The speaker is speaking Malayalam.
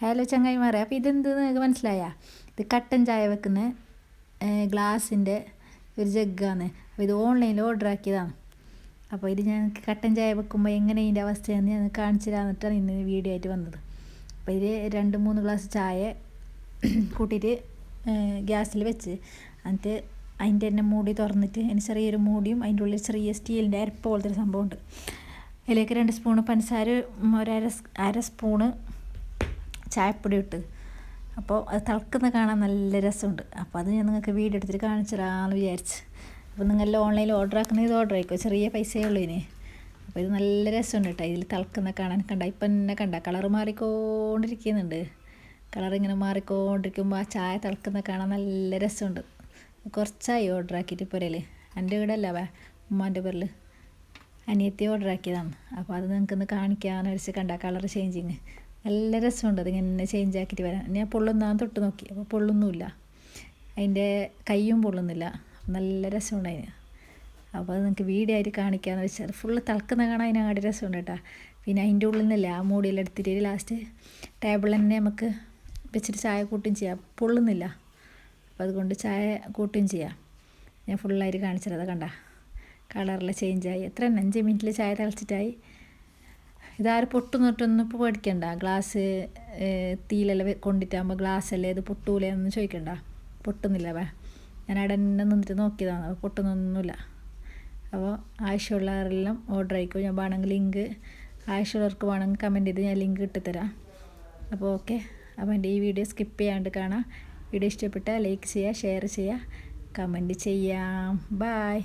ഹലോ ചങ്ങായിമാരെ അപ്പോൾ ഇതെന്ത് നിങ്ങൾക്ക് മനസ്സിലായ? ഇത് കട്ടൻ ചായ വെക്കുന്ന ഗ്ലാസിന്റെ ഒരു ജഗ്ഗാണ്. അപ്പോൾ ഇത് ഓൺലൈനിൽ ഓർഡർ ആക്കിയതാണ്. അപ്പോൾ ഇത് ഞാൻ കട്ടൻ ചായ വെക്കുമ്പോൾ എങ്ങനെ ഇതിന്റെ അവസ്ഥയാണെന്ന് ഞാൻ കാണിച്ചു തരാന്നിട്ടാണ് ഇന്ന് വീഡിയോ ആയിട്ട് വന്നത്. അപ്പോൾ ഇത് രണ്ട് മൂന്ന് ഗ്ലാസ് ചായ കൂട്ടിയിട്ട് ഗ്യാസിൽ വെച്ച് എന്നിട്ട് അതിന്റെ തന്നെ മൂടി തുറന്നിട്ട് അതിന് ചെറിയൊരു മൂടിയും അതിന്റെ ഉള്ളിൽ ചെറിയ സ്റ്റീലിന്റെ അരപ്പ് പോലത്തെ ഒരു സംഭവമുണ്ട്. അതിലേക്ക് രണ്ട് സ്പൂണ് പഞ്ചസാര ഒരു അര അര സ്പൂണ് ചായപ്പൊടി ഇട്ട് അപ്പോൾ അത് തിളക്കുന്ന കാണാൻ നല്ല രസമുണ്ട്. അപ്പോൾ അത് ഞാൻ നിങ്ങൾക്ക് വീഡിയോ എടുത്തിട്ട് കാണിച്ചു വിചാരിച്ച്. അപ്പോൾ നിങ്ങൾ ഓൺലൈനിൽ ഓർഡർ ആക്കുന്നത് ഇത് ഓർഡർ ആയിക്കോ? ചെറിയ പൈസയേ ഉള്ളൂ ഇനി. അപ്പോൾ ഇത് നല്ല രസമുണ്ട് കേട്ടോ. ഇതിൽ തിളക്കുന്ന കാണാൻ കണ്ട ഇപ്പം തന്നെ കണ്ട കളർ മാറിക്കൊണ്ടിരിക്കുന്നുണ്ട്. കളർ ഇങ്ങനെ മാറിക്കൊണ്ടിരിക്കുമ്പോൾ ആ ചായ തിളക്കുന്ന കാണാൻ നല്ല രസമുണ്ട്. കുറച്ചായി ഓർഡർ ആക്കിയിട്ട് പുരയിൽ എന്റെ വീടെ അല്ല ഉമ്മാന്റെ പേരിൽ. അനിയത്തി ഓർഡർ ആക്കിയതാണ്. അപ്പോൾ അത് നിങ്ങൾക്ക് ഒന്ന് കാണിക്കാമെന്ന് വെച്ച് കണ്ട കളർ ചേഞ്ചിങ് നല്ല രസമുണ്ട് അതിങ്ങനെ ചേഞ്ച് ആക്കിയിട്ട് വരാൻ. ഞാൻ പൊള്ളുന്നാൻ തൊട്ട് നോക്കി. അപ്പോൾ പൊള്ളുന്നുമില്ല. അതിന്റെ കൈയും പൊള്ളുന്നില്ല. നല്ല രസമുണ്ട് അതിന്. അപ്പോൾ അത് നിങ്ങൾക്ക് വീഡിയോ ആയിട്ട് കാണിക്കാമെന്ന് വെച്ചാൽ ഫുള്ള് തിളക്കുന്ന കാണാൻ അതിനാടി രസമുണ്ട് കേട്ടോ. പിന്നെ അതിന്റെ ഉള്ളിൽ നിന്നല്ലേ ആ മൂടിയെല്ലാം എടുത്തിട്ട് ലാസ്റ്റ് ടേബിൾ തന്നെ നമുക്ക് വെച്ചിട്ട് ചായ കൂട്ടും ചെയ്യാം. പൊള്ളുന്നില്ല. അപ്പോൾ അതുകൊണ്ട് ചായ കൂട്ടും ചെയ്യാം. ഞാൻ ഫുള്ളായിട്ട് കാണിച്ചത് അത് കണ്ട. കളറിൽ ചേഞ്ചായി എത്ര അഞ്ച് മിനിറ്റിൽ ചായ തിളച്ചിട്ടായി. ഇതാരും പൊട്ടുന്നിട്ടൊന്നും ഇപ്പോൾ പേടിക്കണ്ട. ഗ്ലാസ് തീയിലെല്ലാം കൊണ്ടിട്ടാകുമ്പോൾ ഗ്ലാസ്സല്ലേ ഇത് പൊട്ടൂലേ എന്ന് ചോദിക്കണ്ട. പൊട്ടുന്നില്ല വേ. ഞാൻ അവിടെ തന്നെ നിന്നിട്ട് നോക്കിയതാണ്. അപ്പോൾ പൊട്ടുന്നൊന്നുമില്ല. അപ്പോൾ ആവശ്യമുള്ളവരെല്ലാം ഓർഡർ ആയിക്കോ ഞാൻ വേണമെങ്കിൽ ലിങ്ക് ആവശ്യമുള്ളവർക്ക് വേണമെങ്കിൽ കമന്റ് ചെയ്ത് ഞാൻ ലിങ്ക് ഇട്ടുതരാം അപ്പോൾ ഓക്കെ അപ്പോൾ എന്റെ ഈ വീഡിയോ സ്കിപ്പ് ചെയ്യാണ്ട് കാണാം. വീഡിയോ ഇഷ്ടപ്പെട്ടാൽ ലൈക്ക് ചെയ്യുക ഷെയർ ചെയ്യുക കമന്റ് ചെയ്യാം. ബായ്